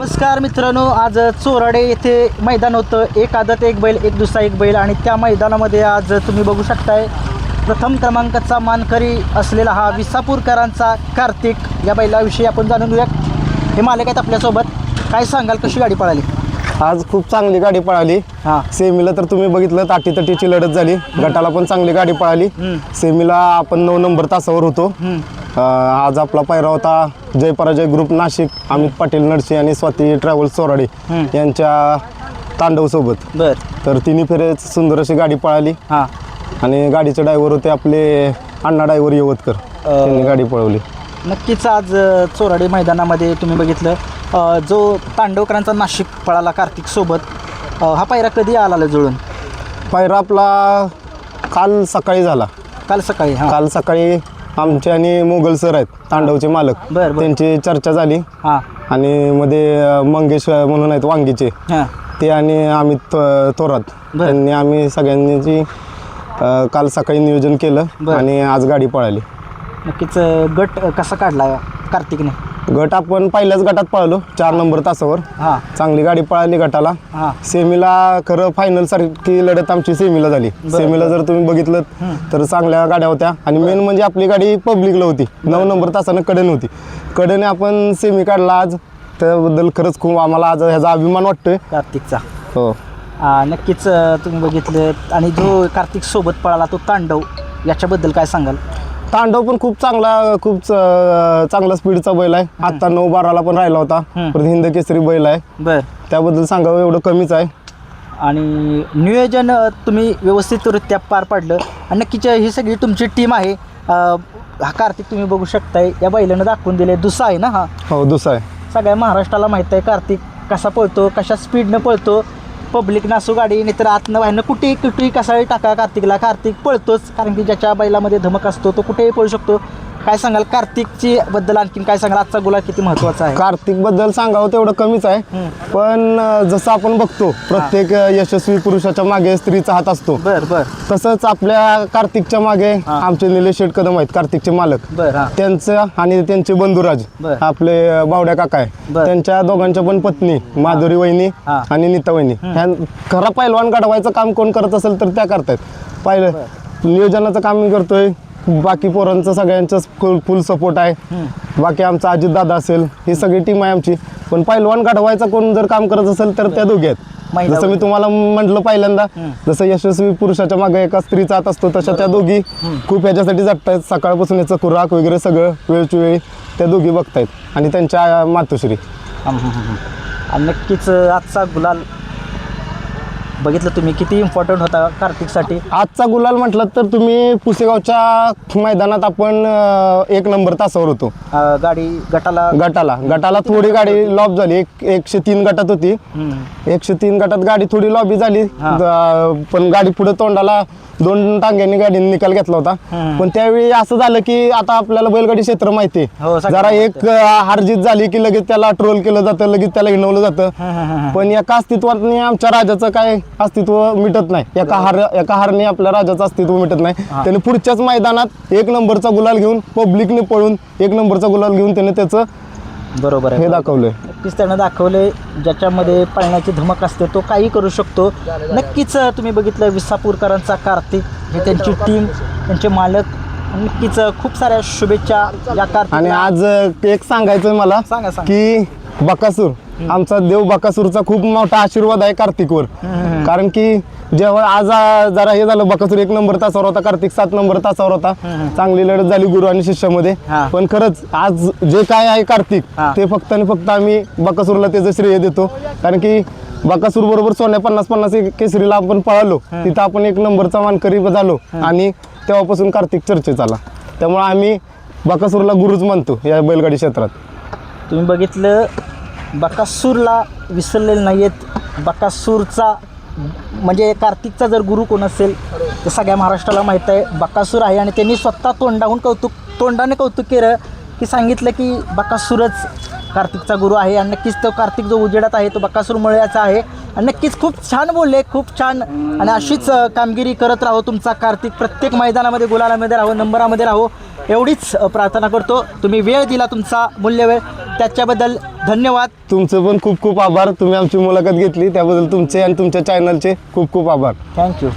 नमस्कार मित्रांनो आज चोराडे येथे मैदान होतं. एक आदत एक बैल एक दुसरा एक बैल. आणि त्या मैदानामध्ये आज तुम्ही बघू शकताय प्रथम क्रमांकाचा मानकरी असलेला हा विसापूरकरांचा कार्तिक. या बैलाविषयी आपण जाणून घेऊया हे मालक आहेत आपल्यासोबत. काय सांगाल कशी गाडी पळाली? आज खूप चांगली गाडी पळाली. हां. सेमीला तर तुम्ही बघितलं ताटी तटीची लढत झाली. गटाला पण चांगली गाडी पळाली. सेमीला आपण नऊ नंबर तासावर होतो. अं, आज आपला पायरा होता. जय पराजय ग्रुप नाशिक अमित पाटील नडशी आणि स्वाती ट्रॅव्हल्स चोराडे यांच्या तांडव सोबत. बर. तर तिन्ही फेरे सुंदर अशी गाडी पळाली. हां. आणि गाडीचे ड्रायव्हर होते आपले अण्णा ड्रायव्हर यवतकर. त्यांनी गाडी पळवली. नक्कीच आज चोराडे मैदानामध्ये तुम्ही बघितलं. अ, जो तांडवकरांचा नाशिक पळाला कार्तिक सोबत अ, हा पायरा कधी आला जुळून? पायरा आपला काल सकाळी झाला. काल सकाळी हां. काल सकाळी आमचे आणि मोगल सर आहेत तांडवचे मालक. बर, बर. त्यांची चर्चा झाली. हां. आणि मध्ये अ, मंगेश अ, म्हणून आहेत वांगीचे. हां. ते आणि अमित थो- थोरात. बर. त्यांनी आम्ही सगळ्यांनी अ, काल सकाळी नियोजन केलं बर. आणि आज गाडी पळाली. नक्कीच अ, गट अ, कसा काढला कार्तिकने? गट आपण पहिल्याच गटात पळालो चार नंबर तासावर. हां. चांगली गाडी पळाली गटाला. हां. सेमीला खरं फायनल सारखी लढत आमची सेमीला झाली. सेमीला जर तुम्ही बघितलं तर चांगल्या गाड्या होत्या. आणि मेन म्हणजे आपली गाडी पब्लिकला होती. नऊ नंबर तासानं कडन होती. कडने आपण सेमी काढला आज. त्याबद्दल खरंच खूप आम्हाला आज ह्याचा अभिमान वाटतोय. कार्तिकचा. हो. आ, नक्कीच अ, तुम्ही बघितलं. आणि जो कार्तिक सोबत पळाला तो तांडव याच्याबद्दल काय सांगाल? तांडव पण खूप चांगला खूप चांगला स्पीडचा बैल आहे. आता नऊ बाराला पण राहिला होता. परत हिंद केसरी बैल आहे. बर. त्याबद्दल सांगावं एवढं कमीच आहे. आणि नियोजन तुम्ही व्यवस्थितरित्या पार पाडलं. आणि नक्कीच ही सगळी तुमची टीम आहे. हा कार्तिक तुम्ही बघू शकताय. या बैलानं दाखवून दिले दुसरा आहे ना हा? हो दुसरा आहे. सगळ्या महाराष्ट्राला माहीत आहे कार्तिक कसा पळतो कशा स्पीडनं पळतो. पब्लिक नासू गाडी नाहीतर आतनं बाहेरनं कुठेही कुठेही कसाही टाका कार्तिकला. कार्तिक पळतोच कारण की ज्याच्या बैलामध्ये धमक असतो तो कुठेही पळू शकतो. काय सांगाल कार्तिकची बद्दल आणखीन काय सांगाल? आजचा गुलाल किती महत्त्वाचा आहे? कार्तिकबद्दल सांगावं तेवढं कमीच आहे. पण अं, जसं आपण बघतो प्रत्येक अं, यशस्वी पुरुषाच्या मागे स्त्रीचा हात असतो. बर बर. तसंच आपल्या कार्तिकच्या मागे. आमचे निलेश शेठ कदम आहेत कार्तिकचे मालक. बर हां. त्यांचं आणि त्यांचे बंधुराज बर. आपले अं, बावड्या काका आहे. बर. त्यांच्या दोघांच्या पण पत्नी माधुरी वहिनी हा. आणि नीता वहिनी ह्या खरा पैलवान घडवायचं काम कोण करत असेल तर त्या करतायत. पाहिलं नियोजनाचं काम मी करतोय. बाकी पोरांचं सगळ्यांचं फुल फुल सपोर्ट आहे. बाकी आमचा अजित दादा असेल ही सगळी टीम आहे आमची. पण पैलवान घडवायचं कोण जर काम करत असेल तर त्या दोघी आहेत. जसं मी तुम्हाला म्हटलं पहिल्यांदा जसं यशस्वी पुरुषाच्या मागे एका स्त्रीचा हात असतो तशा त्या दोघी खूप ह्याच्यासाठी जगतायत. सकाळपासून याचं खुराक वगैरे सगळं वेळची वेळी त्या दोघी बघतायत. आणि त्यांच्या मातोश्री. नक्कीच आजचा गुलाल बघितलं तुम्ही किती इम्पॉर्टंट होता कार्तिकसाठी? आजचा गुलाल म्हटलं तर तुम्ही पुसेगावच्या मैदानात आपण अं, एक नंबर तासावर होतो. अ, गाडी गटाला गटाला. गटाला थोडी गाडी लॉब झाली. एक एकशे तीन गटात होती. हं, एकशे तीन गटात गाडी थोडी लॉबी झाली. हा. द- पण गाडी पुढे तोंडाला दोन टांग्यांनी गाडीने निकाल घेतला होता. हम्म. पण त्यावेळी असं झालं की आता आपल्याला बैलगाडी क्षेत्र माहिती हो, आहे. सगळं जरा एक अं, हारजीत झाली की लगेच त्याला ट्रोल केलं जातं लगेच त्याला हिणवलं जातं. हं, हं, हं, हं. पण एका अस्तित्वात आमच्या राजाचं काय अस्तित्व मिटत नाही. एका हार एका हारने आपल्या राजाचं अस्तित्व मिटत नाही. त्याने पुढच्याच मैदानात एक नंबरचा गुलाल घेऊन पब्लिकने पळून एक नंबरचा गुलाल घेऊन त्याने त्याचं बरोबर हे दाखवलंय. नक्कीच त्यानं दाखवले ज्याच्यामध्ये पळण्याची धमक असते तो काही करू शकतो. नक्कीच तुम्ही बघितलं विसापूरकरांचा कार्तिक हे त्यांची टीम त्यांचे मालक नक्कीच खूप साऱ्या शुभेच्छा या कार्तिक आणि आज एक सांगायचंय मला सांगा सांगा. की बकासूर आमचा देव बकासूरचा खूप मोठा आशीर्वाद आहे कार्तिकवर. कारण की जेव्हा आज आ, जरा हे झालं बकासूर एक नंबर तासावर होता कार्तिक सात नंबर तासावर होता. चांगली लढत झाली गुरु आणि शिष्यामध्ये. हा. पण खरंच आज जे काय आहे कार्तिक हा. ते फक्त आणि फक्त आम्ही बकासूरला त्याचं श्रेय देतो. कारण की बकासूर बरोबर सोन्या पन्नास पन्नास एक केसरीला आपण पळालो तिथं आपण एक नंबरचा मानकरी झालो आणि तेव्हापासून कार्तिक चर्चेत आला. त्यामुळे आम्ही बकासूरला गुरुच मानतो या बैलगाडी क्षेत्रात. तुम्ही बघितलं बकासूरला विसरलेले नाही आहेत बकासूरचा म्हणजे कार्तिकचा जर गुरु कोण असेल तर सगळ्या महाराष्ट्राला माहीत आहे बकासूर आहे. आणि त्यांनी स्वतः तोंडाहून कौतुक तोंडाने कौतुक केलं की सांगितलं की बकासूरच कार्तिकचा गुरु आहे. आणि नक्कीच तो कार्तिक जो उजेडात आहे तो बकासूरमुळे याचा आहे. आणि नक्कीच खूप छान बोलले खूप छान. आणि अशीच कामगिरी करत राहो तुमचा कार्तिक. प्रत्येक मैदानामध्ये गुलालामध्ये राहो नंबरामध्ये राहो. एवढीच प्रार्थना करतो. तुम्ही वेळ दिला तुमचा मूल्य वेळ त्याच्याबद्दल धन्यवाद. तुमचं पण खूप खूप आभार. तुम्ही आमची मुलाखत घेतली. त्याबद्दल तुमचे आणि तुमच्या चॅनलचे खूप खूप आभार. थँक्यू